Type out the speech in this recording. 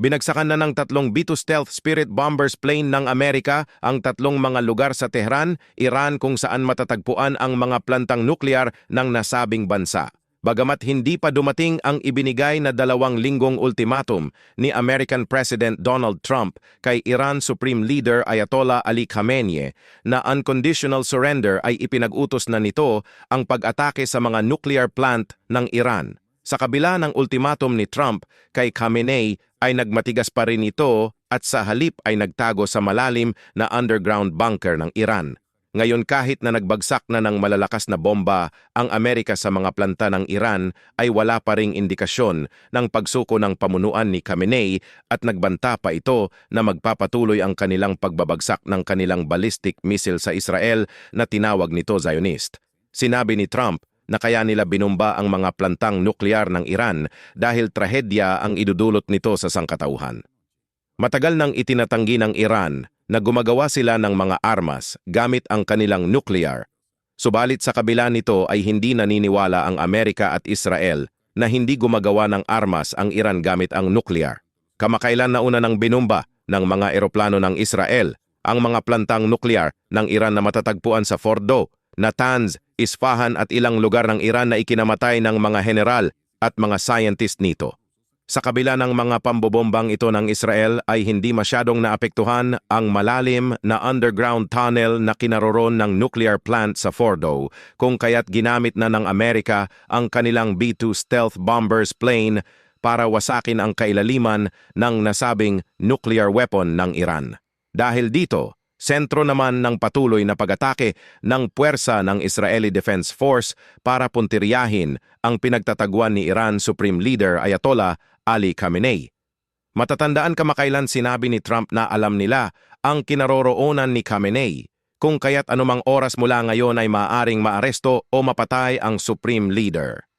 Binagsakan na ng tatlong B-2 Stealth Spirit Bombers plane ng Amerika ang tatlong mga lugar sa Tehran, Iran kung saan matatagpuan ang mga plantang nuklear ng nasabing bansa. Bagamat hindi pa dumating ang ibinigay na dalawang linggong ultimatum ni American President Donald Trump kay Iran Supreme Leader Ayatollah Ali Khamenei na unconditional surrender ay ipinag-utos na nito ang pag-atake sa mga nuclear plant ng Iran. Sa kabila ng ultimatum ni Trump kay Khamenei ay nagmatigas pa rin ito at sa halip ay nagtago sa malalim na underground bunker ng Iran. Ngayon kahit na nagbagsak na ng malalakas na bomba ang Amerika sa mga planta ng Iran ay wala pa ring indikasyon ng pagsuko ng pamunuan ni Khamenei at nagbanta pa ito na magpapatuloy ang kanilang pagbabagsak ng kanilang ballistic missile sa Israel na tinawag nito Zionist. Sinabi ni Trump na kaya nila binumba ang mga plantang nuklear ng Iran dahil trahedya ang idudulot nito sa sangkatauhan. Matagal nang itinatanggi ng Iran na gumagawa sila ng mga armas gamit ang kanilang nuclear. Subalit sa kabila nito ay hindi naniniwala ang Amerika at Israel na hindi gumagawa ng armas ang Iran gamit ang nuclear. Kamakailan na una ng binumba ng mga eroplano ng Israel ang mga plantang nuclear ng Iran na matatagpuan sa Fordo, Natanz, Isfahan at ilang lugar ng Iran na ikinamatay ng mga general at mga scientist nito. Sa kabila ng mga pambobombang ito ng Israel ay hindi masyadong naapektuhan ang malalim na underground tunnel na kinaroroon ng nuclear plant sa Fordo kung kaya't ginamit na ng Amerika ang kanilang B-2 stealth bombers plane para wasakin ang kailaliman ng nasabing nuclear weapon ng Iran. Dahil dito, sentro naman ng patuloy na pag-atake ng puwersa ng Israeli Defense Force para puntiryahin ang pinagtataguan ni Iran Supreme Leader Ayatollah Ali Khamenei. Matatandaan kamakailan sinabi ni Trump na alam nila ang kinaroroonan ni Khamenei kung kaya't anumang oras mula ngayon ay maaring maaresto o mapatay ang Supreme Leader.